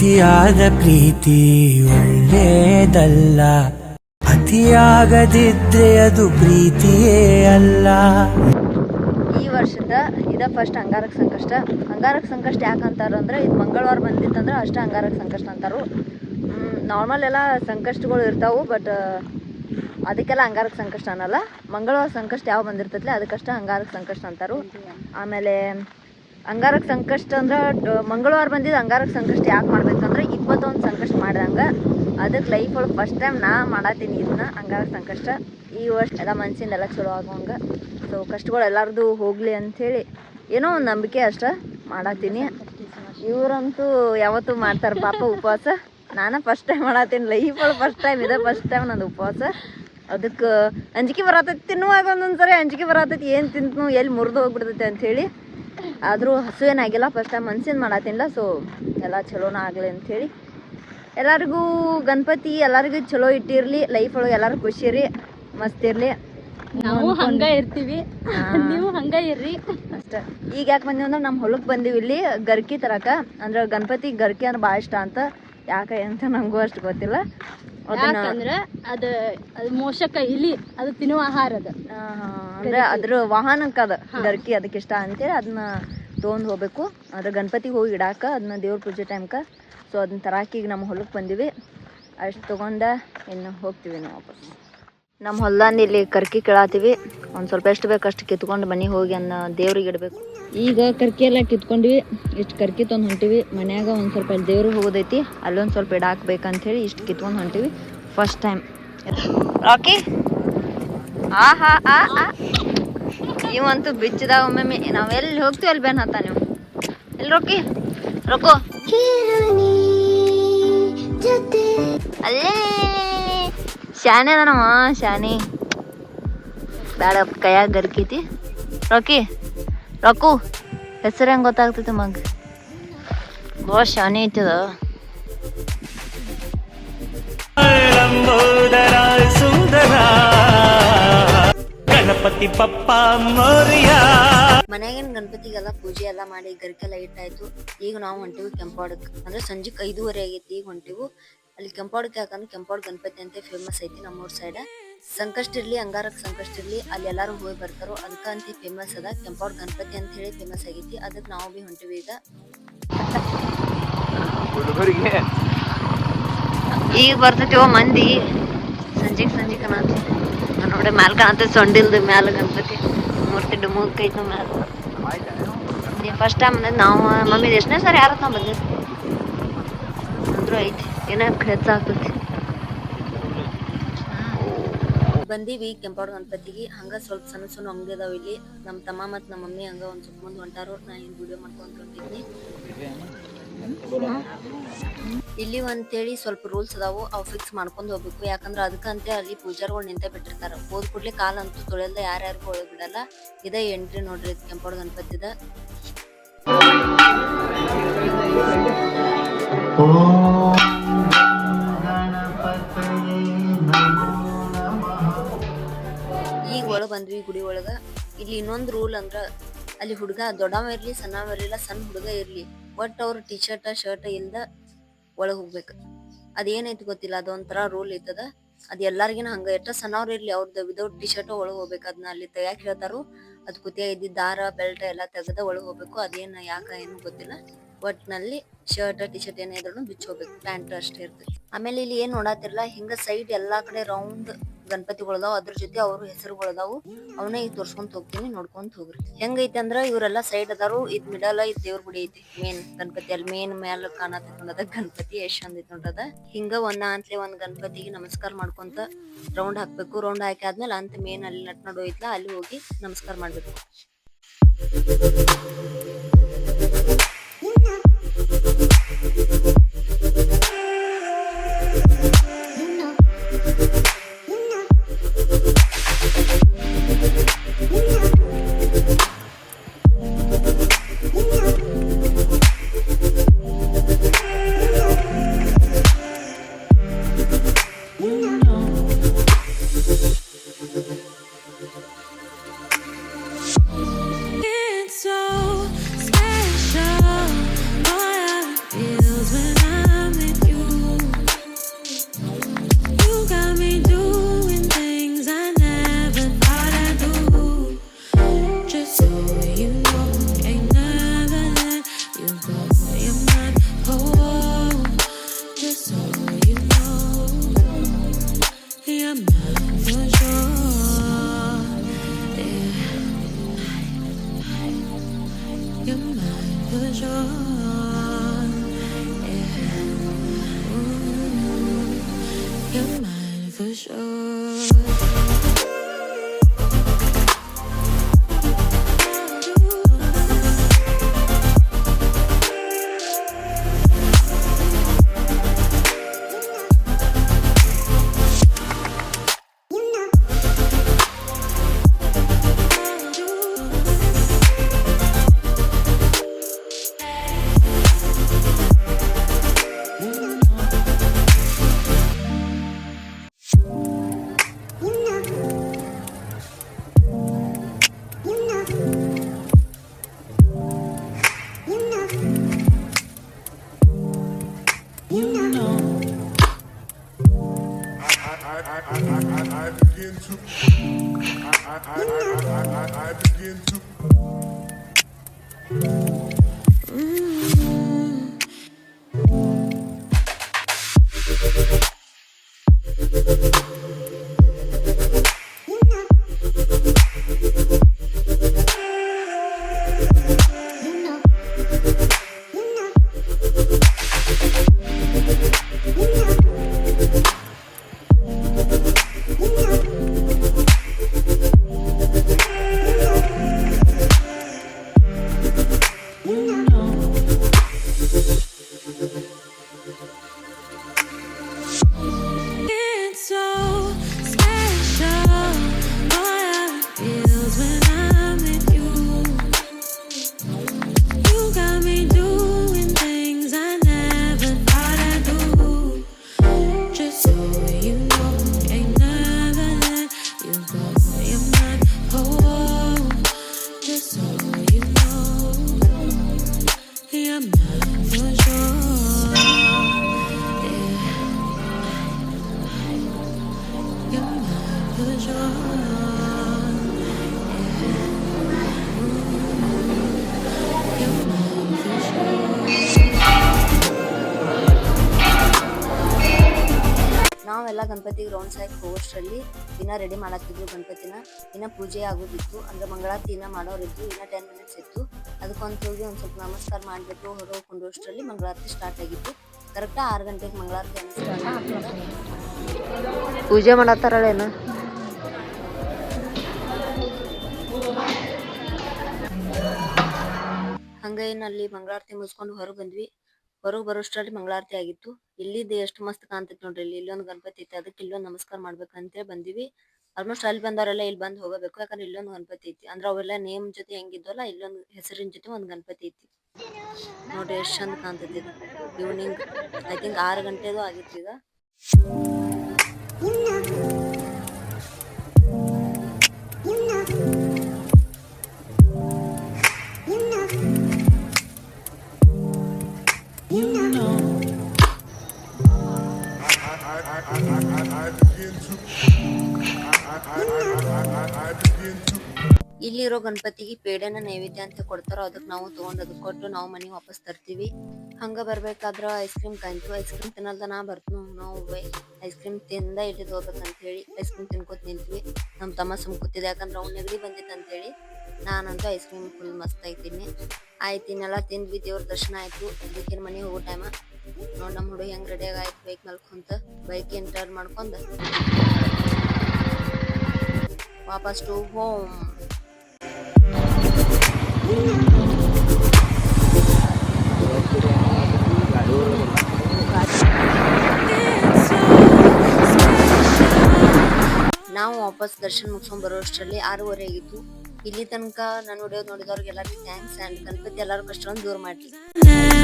ಅತಿಯಾದ ಪ್ರೀತಿ ಒಳ್ಳೇದಲ್ಲ ಅತಿಯಾಗದಿದ್ರೆ ಅದು ಪ್ರೀತಿಯೇ ಅಲ್ಲ. ಈ ವರ್ಷದ ಇದ ಫಸ್ಟ್ ಅಂಗಾರಕ ಸಂಕಷ್ಟ. ಅಂಗಾರಕ ಸಂಕಷ್ಟ ಯಾಕೆ ಅಂತಾರ ಅಂದ್ರೆ ಇದು ಮಂಗಳವಾರ ಬಂದಿತ್ತಂದ್ರೆ ಅಷ್ಟೇ ಅಂಗಾರಕ ಸಂಕಷ್ಟ ಅಂತಾರು. ನಾರ್ಮಲ್ ಎಲ್ಲ ಸಂಕಷ್ಟಗಳು ಇರ್ತಾವು ಬಟ್ ಅದಕ್ಕೆಲ್ಲ ಅಂಗಾರಕ ಸಂಕಷ್ಟ ಅನ್ನಲ್ಲ. ಮಂಗಳವಾರ ಸಂಕಷ್ಟ ಯಾವ ಬಂದಿರ್ತೈತಿ ಅದಕ್ಕಷ್ಟೇ ಅಂಗಾರಕ ಸಂಕಷ್ಟ ಅಂತಾರು. ಆಮೇಲೆ ಅಂಗಾರಕ ಸಂಕಷ್ಟ ಅಂದ್ರೆ ಮಂಗಳವಾರ ಬಂದಿದ್ದು ಅಂಗಾರಕ ಸಂಕಷ್ಟ ಯಾಕೆ ಮಾಡ್ಬೇಕಂದ್ರೆ ಇಪ್ಪತ್ತೊಂದು ಸಂಕಷ್ಟ ಮಾಡ್ದಂಗೆ. ಅದಕ್ಕೆ ಲೈಫ್ ಒಳಗೆ ಫಸ್ಟ್ ಟೈಮ್ ನಾ ಮಾಡತ್ತೀನಿ ಇದನ್ನ ಅಂಗಾರಕ ಸಂಕಷ್ಟ. ಈ ವರ್ಷ ಎಲ್ಲ ಮನ್ಸಿಂದ ಎಲ್ಲ ಚಲೋ ಆಗೋಂಗೆ ಸೊ ಕಷ್ಟಗಳು ಎಲ್ಲರದು ಹೋಗಲಿ ಅಂಥೇಳಿ ಏನೋ ಒಂದು ನಂಬಿಕೆ ಅಷ್ಟೇ ಮಾಡತ್ತೀನಿ ಇವರಂತೂ ಯಾವತ್ತೂ ಮಾಡ್ತಾರೆ ಪಾಪ ಉಪವಾಸ. ನಾನು ಫಸ್ಟ್ ಟೈಮ್ ಮಾಡತ್ತೀನಿ ಲೈಫ್ ಒಳಗೆ ಫಸ್ಟ್ ಟೈಮ್ ಇದೆ ಫಸ್ಟ್ ಟೈಮ್ ನಂದು ಉಪವಾಸ. ಅದಕ್ಕೆ ಅಂಜಿಕೆ ಬರತೈತಿ, ತಿನ್ನುವಾಗ ಒಂದೊಂದು ಸರಿ ಅಂಜಿಕೆ ಬರತೈತಿ, ಏನು ತಿಂತು ಎಲ್ಲಿ ಮುರಿದು ಹೋಗ್ಬಿಡ್ತೈತೆ ಅಂಥೇಳಿ ಆದರೂ ಹಸು ಏನಾಗಿಲ್ಲ ಫಸ್ಟ್ ಟೈಮ್ ಮನ್ಸಿನ ಮಾಡತ್ತಿಲ್ಲ ಸೊ ಎಲ್ಲ ಚಲೋನ ಆಗಲಿ ಅಂಥೇಳಿ ಎಲ್ಲರಿಗೂ ಗಣಪತಿ ಎಲ್ಲರಿಗೂ ಚಲೋ ಇಟ್ಟಿರಲಿ ಲೈಫ್ ಒಳಗೆ ಎಲ್ಲರೂ ಖುಷಿ ರೀ ಮಸ್ತ್ ಇರಲಿ. ನಾವು ಹಂಗ ಇರ್ತೀವಿ. ನೀವು ಹಂಗ ಇರ್ರಿ. ಅಷ್ಟ. ಈಗ ಯಾಕೆ ಬಂದೀವಿ ಅಂದ್ರೆ ನಮ್ಮ ಹೊಲಕ್ಕೆ ಬಂದೀವಿ ಇಲ್ಲಿ ಗರ್ಕಿ ತರಕ. ಅಂದ್ರೆ ಗಣಪತಿ ಗರ್ಕಿ ಅಂದ್ರೆ ಭಾಳ ಇಷ್ಟ ಅಂತ ಯಾಕೆ ಅಂತ ನಮಗೂ ಅಷ್ಟು ಗೊತ್ತಿಲ್ಲ. ಯಾಕಂದ್ರ ಅದ ಅದು ಮೋಷಕ ಇಲಿ ಅದು ತಿನ್ನುವ ಆಹಾರ ಅದ ಅಂದ್ರೆ ಅದ್ರ ವಾಹನಕ್ಕ ಅದ ಗರ್ಕಿ ಅದಕ್ಕೆ ಇಷ್ಟ ಅಂತೇಳಿ ಅದನ್ನ ತಗೊಂಡ್ ಹೋಗ್ಬೇಕು. ಅದ್ರ ಗಣಪತಿಗೆ ಹೋಗಿ ಇಡಾಕ ಅದನ್ನ ದೇವ್ರ ಪೂಜೆ ಟೈಮ್ಕ ಸೊ ಅದನ್ನ ತರಾಕ ಈಗ ನಮ್ಮ ಹೊಲಕ್ಕೆ ಬಂದಿವಿ. ಅಷ್ಟು ತೊಗೊಂಡ ಇನ್ನು ಹೋಗ್ತೀವಿ ನಾವು ವಾಪಸ್. ನಮ್ಮ ಹೊಲ್ದಾಂದ ಇಲ್ಲಿ ಕರ್ಕಿ ಕೇಳಾತೀವಿ. ಒಂದು ಸ್ವಲ್ಪ ಎಷ್ಟು ಬೇಕು ಅಷ್ಟು ಕಿತ್ಕೊಂಡು ಮನೆ ಹೋಗಿ ಅನ್ನ ದೇವ್ರಿಗೆ ಇಡಬೇಕು. ಈಗ ಕರ್ಕಿ ಎಲ್ಲ ಕಿತ್ಕೊಂಡ್ವಿ. ಇಷ್ಟು ಕರ್ಕಿ ತಂದು ಹೊಂಟಿವಿ. ಮನ್ಯಾಗ ಒಂದು ಸ್ವಲ್ಪ ಅಲ್ಲಿ ದೇವ್ರಿಗೆ ಹೋಗೋದೈತಿ. ಅಲ್ಲೊಂದು ಸ್ವಲ್ಪ ಇಡಾಕ್ಬೇಕಂತೇಳಿ ಇಷ್ಟು ಕಿತ್ಕೊಂಡು ಹೊಂಟಿವಿ. ಫಸ್ಟ್ ಟೈಮ್ ರಾಕಿ ಆ ಹಾ ಆ ಆ. ಇವಂತೂ ಬಿಚ್ಚಿದಾಗ ಒಮ್ಮೆ ನಾವು ಎಲ್ಲಿ ಹೋಗ್ತೀವಿ ಅಲ್ಲಿ ಬೇನ್ ಹತ್ತ ನೀವು? ಎಲ್ಲಿ ರೊಕ್ಕಿ ರೊಕ್ಕೋ ಅಲ್ಲೇ. ಶಾನೆ ಅದನವ ಶಾನೆ. ಬೇಡ ಕೈಯಾಗ ಗರ್ಕೈತಿ. ರೊಕ್ಕಿ ರೊಕ್ಕು. ಹೆಸರು ಹೆಂಗೆ ಗೊತ್ತಾಗ್ತೈತಿ ಮಗ? ಭಾಳ ಶಾನೆ ಐತದ ಗಣಪತಿ ಪಪ್ಪ ಮೋರಿಯ. ಮನ್ಯಾಗಿನ ಗಣಪತಿಗೆಲ್ಲ ಪೂಜೆ ಎಲ್ಲ ಮಾಡಿ ಗರಿಕೆಲ್ಲ ಇಟ್ಟಾಯ್ತು. ಈಗ ನಾವು ಹೊಂಟಿವಿ ಕೆಂಪಾಡಕ್. ಅಂದ್ರೆ ಸಂಜೆಕ್ ಐದೂವರೆ ಆಗೈತಿ ಈಗ ಹೊಂಟಿವು. ಅಲ್ಲಿ ಕೆಂಪಾಡಿಗೆ ಯಾಕಂದ್ರೆ ಕೆಂಪಾಡ್ ಗಣಪತಿ ಅಂತ ಫೇಮಸ್ ಐತಿ ನಮ್ಮೂರ್ ಸೈಡ್ ಸಂಕಷ್ಟ ಇರ್ಲಿ ಅಂಗಾರಕ್ ಸಂಕಷ್ಟ ಇರ್ಲಿ ಅಲ್ಲಿ ಎಲ್ಲಾರು ಹೋಗಿ ಬರ್ತಾರೋ ಅದಕ್ಕ ಅಂತ ಫೇಮಸ್ ಅದ. ಕೆಂಪಾಡ್ ಗಣಪತಿ ಅಂತ ಹೇಳಿ ಫೇಮಸ್ ಆಗೈತಿ. ಅದಕ್ಕೆ ನಾವು ಭೀ ಹೊಂಟಿವಿ ಈಗ. ಈಗ ಬರ್ತೈತಿವ ಮಂದಿ? ಸಂಜೆಗ್ ಸಂಜೆ ಕಾಣತ್ತೆ ನೋಡಿ ಮ್ಯಾಲ ಕಾಣತ್ತೆ ಸೊಂಡಿಲ್ದು ಮ್ಯಾಲ ಗಣಪತಿ. ಮೂರ್ತಿ ಡುಮುಕ್ ಐತು ಮ್ಯಾಲ. ಫಸ್ಟ್ ಟೈಮ್ ನಾವು ಮಮ್ಮಿ ಎಷ್ಟನೇ ಸರಿ ಯಾರ ನಾವು ಬಂದಿದ್ದು ಅಂದ್ರೂ ಐತಿ. ಏನೋ ಹೆಚ್ಚಾಗ್ತೈತಿ ಬಂದೀವಿ ಕೆಂಪಾಡು ಗಣಪತಿಗೆ. ಹಂಗ ಸ್ವಲ್ಪ ಸಣ್ಣ ಸಣ್ಣ ಅಂಗಡಿ ಅದಾವ ಇಲ್ಲಿ. ನಮ್ಮ ತಮ್ಮ ಮತ್ತು ನಮ್ಮ ಮಮ್ಮಿ ಹಂಗ ಒಂದು ಸ್ವಲ್ಪ ಮುಂದೆ ಹೊಂಟಾರು. ನಾ ಹಿಂಗ್ ವಿಡಿಯೋ ಮಾಡ್ಕೊಂತ ಹೊಂಟಿದ್ನಿ. ಇಲ್ಲಿ ಅಂತೇಳಿ ಸ್ವಲ್ಪ ರೂಲ್ಸ್ ಅದಾವು. ಅವು ಫಿಕ್ಸ್ ಮಾಡ್ಕೊಂಡು ಹೋಗ್ಬೇಕು. ಯಾಕಂದ್ರೆ ಅದಕ್ಕಂತೆ ಅಲ್ಲಿ ಪೂಜಾರಿಗಳು ನಿಂತೆ ಬಿಟ್ಟಿರ್ತಾರ. ಹೋದ್ ಕೂಡಲೇ ಕಾಲಂತೂ ತೊಳೆಲ್ದ ಯಾರ್ಯಾರಿಗೂ ಒಳಗ್ ಬಿಡಲ್ಲ. ಇದೇ ಎಂಟ್ರಿ ನೋಡ್ರಿ ಕೆಂಪಾಡು ಗಣಪತಿದ. ಬಂದ್ವಿ ಗುಡಿ ಒಳಗ. ಇಲ್ಲಿ ಇನ್ನೊಂದು ರೂಲ್ ಅಂದ್ರ ಅಲ್ಲಿ ಹುಡುಗ ದೊಡ್ಡವ ಇರ್ಲಿ, ಸಣ್ಣವ ಇರ್ಲಿಲ್ಲ, ಸಣ್ಣ ಹುಡುಗ ಇರ್ಲಿ. ಒಟ್ ಅವ್ರ ಟಿ ಶರ್ಟ್ ಶರ್ಟ್ ಇಲ್ದ ಒಳಗ್ ಹೋಗ್ಬೇಕು. ಅದೇನೈತಿ ಗೊತ್ತಿಲ್ಲ, ಅದೊಂಥರ ರೂಲ್ ಐತದ. ಅದ್ ಎಲ್ಲಾರ್ಗಿನ ಹಂಗ. ಎಷ್ಟ ಸಣ್ಣವ್ರ ಇರ್ಲಿ ಅವ್ರದ್ದು ವಿದೌಟ್ ಟಿ ಶರ್ಟ್ ಒಳಗ್ ಹೋಗ್ಬೇಕು. ಅದನ್ನ ಅಲ್ಲಿ ತೆಗ್ಯಾಕ್ ಹೇಳ್ತಾರು. ಅದ್ ಕುತಿಯ ಇದ್ದ ದಾರ ಬೆಲ್ಟ್ ಎಲ್ಲಾ ತೆಗೆದ ಒಳಗ್ ಹೋಗ್ಬೇಕು. ಅದೇನ್, ಯಾಕ, ಏನು ಗೊತ್ತಿಲ್ಲ. ಒಟ್ನಲ್ಲಿ ಶರ್ಟ್ ಟಿ ಶರ್ಟ್ ಏನೇ ಇದ್ರು ಬಿಚ್ಚ ಹೋಗ್ಬೇಕು. ಪ್ಯಾಂಟ್ ಅಷ್ಟೇ ಇರ್ತೈತಿ. ಆಮೇಲೆ ಇಲ್ಲಿ ಏನ್ ನೋಡಾತಿರ್ಲ, ಹಿಂಗ ಸೈಡ್ ಎಲ್ಲಾ ಕಡೆ ರೌಂಡ್ ಗಣಪತಿಗಳದಾವ, ಅದ್ರ ಜೊತೆ ಅವ್ರ ಹೆಸರುಗಳದಾವು. ಅವನ್ನ ಈಗ ತೋರ್ಸ್ಕೊಂತ ಹೋಗ್ತೀನಿ, ನೋಡ್ಕೊಂತ ಹೋಗ್ರಿ. ಹೆಂಗೈತಿ ಅಂದ್ರ ಇವ್ರೆಲ್ಲಾ ಸೈಡ್ ಅದಾರು, ಇದ್ ಮಿಡಲ್ ಇದ್ ದೇವ್ರ ಗುಡಿ ಐತಿ. ಮೇನ್ ಗಣಪತಿ ಅಲ್ಲಿ ಮೇನ್ ಮ್ಯಾಲ ಕಾಣತೈತಿ ನೋಡದ ಗಣಪತಿ ಎಷ್ಟ್ ಚಂದ ಐತಿ ನೋಡದ ಹಿಂಗ ಒಂದ ಅಂತಲೇ ಒಂದ್ ಗಣಪತಿಗೆ ನಮಸ್ಕಾರ ಮಾಡ್ಕೊಂತ ರೌಂಡ್ ಹಾಕ್ಬೇಕು. ರೌಂಡ್ ಹಾಕಿ ಆದ್ಮೇಲೆ ಅಂತ ಮೇನ್ ಅಲ್ಲಿ ನಟ್ ನಡು ಐತ್ಲಾ, ಅಲ್ಲಿ ಹೋಗಿ ನಮಸ್ಕಾರ ಮಾಡ್ಬೇಕು. your mind for sure. Begin to. ನಾವೆಲ್ಲ ಗಣಪತಿಗೆ ರೌಂಡ್ಸ್ ಹಾಕಿ ಹೋಗೋಷ್ಟರಲ್ಲಿ ದಿನ ರೆಡಿ ಮಾಡಾಕಿದ್ರು ಗಣಪತಿನ. ದಿನ ಪೂಜೆ ಆಗೋದಿತ್ತು. ಅಂದ್ರೆ ಮಂಗಳಾರತಿ ದಿನ ಮಾಡೋರಿದ್ದು ಇನ್ನ ಟೆನ್ ಮಿನಿಟ್ಸ್ ಇತ್ತು. ಅದಕ್ಕೊಂದು ಹೋಗಿ ಒಂದು ಸ್ವಲ್ಪ ನಮಸ್ಕಾರ ಮಾಡಿಬಿಟ್ಟು ಹೊರ ಹೋಗ್ಕೊಂಡು ಅಷ್ಟರಲ್ಲಿ ಮಂಗಳಾರತಿ ಸ್ಟಾರ್ಟ್ ಆಗಿತ್ತು. ಕರೆಕ್ಟ್ ಆರು ಗಂಟೆಗೆ ಮಂಗಳಾರತಿ ಪೂಜೆ ಮಾಡತ್ತಾರಳೇನ ಹಂಗೇನಲ್ಲಿ ಏನ್ ಅಲ್ಲಿ ಮಂಗಳಾರತಿ ಮುಗಿಸ್ಕೊಂಡು ಹೊರಗೆ ಬಂದ್ವಿ. ಹೊರಗೆ ಬರೋಷ್ಟರಲ್ಲಿ ಮಂಗಳಾರತಿ ಆಗಿತ್ತು. ಇಲ್ಲಿದ್ದು ಎಷ್ಟು ಮಸ್ತ್ ಕಾಣ್ತೈತಿ ನೋಡ್ರಿ ಇಲ್ಲಿ. ಇಲ್ಲೊಂದು ಗಣಪತಿ ಐತಿ. ಅದಕ್ಕೆ ಇಲ್ಲೊಂದು ನಮಸ್ಕಾರ ಮಾಡ್ಬೇಕಂತೇಳಿ ಬಂದಿವಿ. ಆಲ್ಮೋಸ್ಟ್ ಅಲ್ಲಿ ಬಂದವರೆಲ್ಲ ಇಲ್ಲಿ ಬಂದು ಹೋಗಬೇಕು. ಯಾಕಂದ್ರೆ ಇಲ್ಲೊಂದು ಗಣಪತಿ ಐತಿ. ಅಂದ್ರೆ ಅವೆಲ್ಲ ನೇಮ್ ಜೊತೆ ಹೆಂಗಿದ್ವಲ್ಲ, ಇಲ್ಲೊಂದು ಹೆಸರಿನ ಜೊತೆ ಒಂದು ಗಣಪತಿ ಐತಿ. ನೋಡ್ರಿ ಎಷ್ಟ್ ಚಂದ ಕಾಣ್ತೈತಿ ಈವ್ನಿಂಗ್ ಐ ತಿಂಕ್ ಆರು ಗಂಟೆದು ಆಗಿತ್ತು ಈಗ ಇಲ್ಲಿರೋ ಗಣಪತಿಗೆ ಪೇಡೆನ ನೈವೇದ್ಯ ಅಂತ ಕೊಡ್ತಾರೋ ಅದಕ್ಕೆ ನಾವು ತೊಗೊಂಡು ಅದಕ್ಕೆ ಕೊಟ್ಟು ನಾವು ಮನೆಗೆ ವಾಪಸ್ ತರ್ತೀವಿ. ಹಂಗ ಬರ್ಬೇಕಾದ್ರ ಐಸ್ ಕ್ರೀಮ್ ಕಾಯ್ತು ಐಸ್ ಕ್ರೀಮ್ ತಿನ್ನಲ್ದ ನಾ ಬರ್ತು ನಾವು ಐಸ್ ಕ್ರೀಮ್ ತಿಂದ ಇಲ್ಲಿದ್ ಹೋಗ್ಬೇಕಂತ ಹೇಳಿ. ಐಸ್ ಕ್ರೀಮ್ ತಿನ್ಕೋತ ನಿಂತೀವಿ. ನಮ್ಮ ತಮ್ಮ ಸುಮ್ ಯಾಕಂದ್ರೆ ಅವ್ನ ನೆಗಡಿ ಬಂದಿತ್ತು ಅಂತ ಹೇಳಿ. ನಾನಂತೂ ಐಸ್ ಕ್ರೀಮ್ ಫುಲ್ ಮಸ್ತ್ ಆಯ್ತೀನಿ ಆಯ್ತಿನೆಲ್ಲ ಇನ್ನೆಲ್ಲ ತಿಂದ್ವಿ ದೇವ್ರ ದರ್ಶನ ಆಯ್ತು. ಅದಕ್ಕೆ ಮನೆಗೆ ಹೋಗೋ ಟೈಮ ನೋಡ್ ನಮ್ಮ ಹುಡುಗ ಹೆಂಗ್ ರೆಡಿ ಆಯ್ತು ಬೈಕ್ ಮಲ್ಕೊಂತ ಕುಂತ ಬೈಕ್ ಎಂಟರ್ ಮಾಡ್ಕೊಂಡ ವಾಪಸ್ ಟು ಹೋಮ್ ನಾವು ವಾಪಸ್ ದರ್ಶನ ಮುಗಿಸ್ಕೊಂಡ್ ಬರೋ ಅಷ್ಟರಲ್ಲಿ ಆರೂವರೆ ಆಗಿತ್ತು. ಇಲ್ಲಿ ತನಕ ನಾನು ವಿಡಿಯೋ ನೋಡಿದವ್ರಿಗೆ ಎಲ್ಲರಿಗೂ ಥ್ಯಾಂಕ್ಸ್ ಅಂಡ್ ಗಣಪತಿ ಎಲ್ಲರೂ ಕಷ್ಟವನ್ನು ದೂರ Never